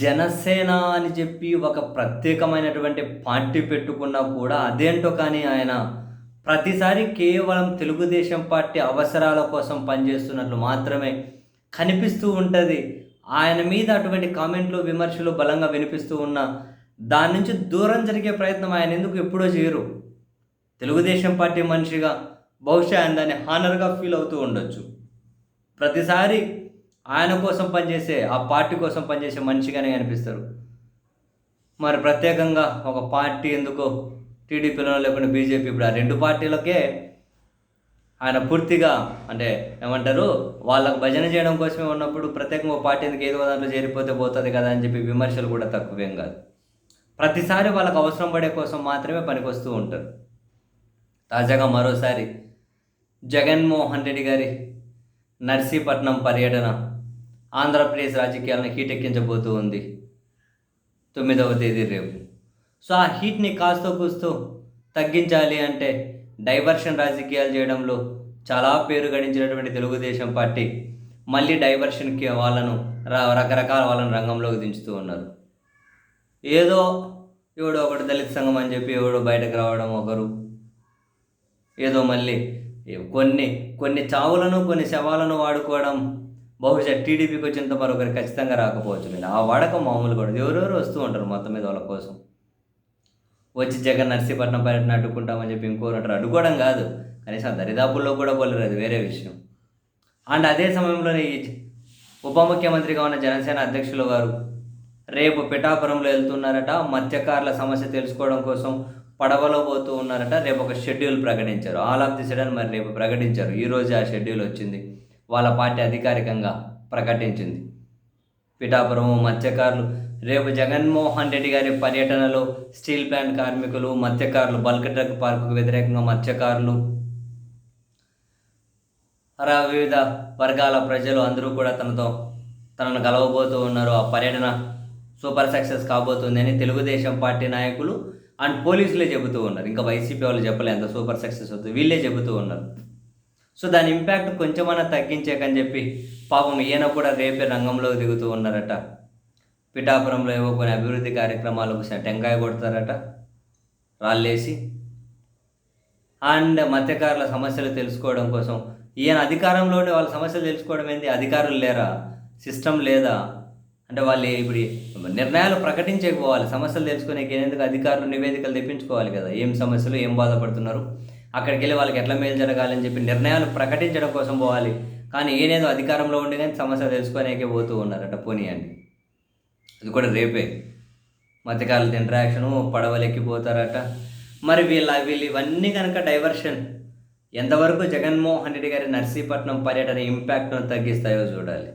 జనసేన అని చెప్పి ఒక ప్రత్యేకమైనటువంటి పార్టీ పెట్టుకున్నా కూడా అదేంటో కానీ ఆయన ప్రతిసారి కేవలం తెలుగుదేశం పార్టీ అవసరాల కోసం పనిచేస్తున్నట్లు మాత్రమే కనిపిస్తూ ఉంటుంది. ఆయన మీద అటువంటి కామెంట్లు విమర్శలు బలంగా వినిపిస్తూ ఉన్న దాని నుంచి దూరం జరిగే ప్రయత్నం ఆయన ఎందుకు ఎప్పుడో చేయరు. తెలుగుదేశం పార్టీ మనిషిగా బహుశా ఆయన దాన్ని హానర్గా ఫీల్ అవుతూ ఉండొచ్చు. ప్రతిసారి ఆయన కోసం పనిచేసే ఆ పార్టీ కోసం పనిచేసే మనిషిగానే కనిపిస్తారు. మరి ప్రత్యేకంగా ఒక పార్టీ ఎందుకో టీడీపీలో లేకుండా బీజేపీ ఇప్పుడు ఆ రెండు పార్టీలకే ఆయన పూర్తిగా అంటే ఏమంటారు వాళ్ళకు భజన చేయడం కోసమే ఉన్నప్పుడు ప్రత్యేకంగా ఒక పార్టీ ఎందుకు ఏదో దాంట్లో చేరిపోతే పోతుంది కదా అని చెప్పి విమర్శలు కూడా తక్కువేం కాదు. ప్రతిసారి వాళ్ళకు అవసరం పడే కోసం మాత్రమే పనికొస్తూ ఉంటారు. తాజాగా మరోసారి జగన్మోహన్ రెడ్డి గారి నర్సీపట్నం పర్యటన ఆంధ్రప్రదేశ్ రాజకీయాలను హీట్ ఎక్కించబోతూ ఉంది. తొమ్మిదవ తేదీ రేపు. సో ఆ హీట్ని కాస్తో కూస్తూ తగ్గించాలి అంటే డైవర్షన్ రాజకీయాలు చేయడంలో చాలా పేరు గడించినటువంటి తెలుగుదేశం పార్టీ మళ్ళీ డైవర్షన్కి వాళ్ళను రకరకాల వాళ్ళని రంగంలోకి దించుతూ ఉన్నారు. ఏదో ఎవడో ఒకటి దళిత సంఘం అని చెప్పి ఎవడో బయటకు రావడం ఒకరు. ఏదో మళ్ళీ కొన్ని కొన్ని చావులను కొన్ని శవాలను వాడుకోవడం బహుశా టీడీపీకి వచ్చేంత మరొకరు ఖచ్చితంగా రాకపోవచ్చు నేను. ఆ వాడకం మామూలు కూడా ఎవరెవరు వస్తూ ఉంటారు మొత్తం మీద వాళ్ళ కోసం. వచ్చి జగన్ నర్సీపట్నం పర్యటన అడ్డుకుంటామని చెప్పి ఇంకోరు అంటారు అడ్డుకోవడం కాదు. కనీసం దరిదాపుల్లో కూడా పోలేరు. అది వేరే విషయం. అండ్ అదే సమయంలోనే ఈ ఉప ముఖ్యమంత్రిగా ఉన్న జనసేన అధ్యక్షుల వారు రేపు పిఠాపురంలో వెళ్తున్నారట. మత్స్యకారుల సమస్య తెలుసుకోవడం కోసం పడవలో పోతూ ఉన్నారట. రేపు ఒక షెడ్యూల్ ప్రకటించారు. ఆల్ ఆఫ్ ది సడన్ మరి రేపు ప్రకటించారు. ఈరోజు ఆ షెడ్యూల్ వచ్చింది. వాళ్ళ పార్టీ అధికారికంగా ప్రకటించింది. పిఠాపురం మత్స్యకారులు రేపు జగన్మోహన్ రెడ్డి గారి పర్యటనలో స్టీల్ ప్లాంట్ కార్మికులు మత్స్యకారులు బల్క్ డ్రగ్ పార్కుకు వ్యతిరేకంగా మత్స్యకారులు అలా వివిధ వర్గాల ప్రజలు అందరూ కూడా తనతో తనను కలవబోతూ ఉన్నారు. ఆ పర్యటన సూపర్ సక్సెస్ కాబోతుందని తెలుగుదేశం పార్టీ నాయకులు అండ్ పోలీసులే చెబుతూ ఉన్నారు. ఇంకా వైసీపీ వాళ్ళు చెప్పలే ఎంత సూపర్ సక్సెస్ అవుతుంది. వీళ్ళే చెబుతూ ఉన్నారు. సో దాని ఇంపాక్ట్ కొంచెమన్నా తగ్గించేకని చెప్పి పాపం ఈయన కూడా రేపే రంగంలో దిగుతూ ఉన్నారట. పిఠాపురంలో ఏవో కొన్ని అభివృద్ధి కార్యక్రమాలకు టెంకాయ కొడతారట. రాళ్ళేసి. అండ్ మత్స్యకారుల సమస్యలు తెలుసుకోవడం కోసం ఈయన అధికారంలోనే వాళ్ళ సమస్యలు తెలుసుకోవడం ఏంటి అధికారులు లేరా? సిస్టమ్ లేదా? అంటే వాళ్ళు ఇప్పుడు నిర్ణయాలు ప్రకటించకపోవాలి సమస్యలు తెలుసుకునే ఎందుకు అధికారులు నివేదికలు తెప్పించుకోవాలి కదా? ఏం సమస్యలు ఏం బాధపడుతున్నారు? అక్కడికి వెళ్ళి వాళ్ళకి ఎట్లా మేలు జరగాలని చెప్పి నిర్ణయాలు ప్రకటించడం కోసం పోవాలి. కానీ ఏనేదో అధికారంలో ఉండి కానీ సమస్య తెలుసుకునేకే పోతూ ఉన్నారట పోనీ అండి. అది కూడా రేపే. మత్స్యకారులతో ఇంటరాక్షను పడవలెక్కిపోతారట మరి వీళ్ళ వీళ్ళు ఇవన్నీ కనుక డైవర్షన్ ఎంతవరకు జగన్మోహన్ రెడ్డి గారి నర్సీపట్నం పర్యటన ఇంపాక్ట్ను తగ్గిస్తాయో చూడాలి.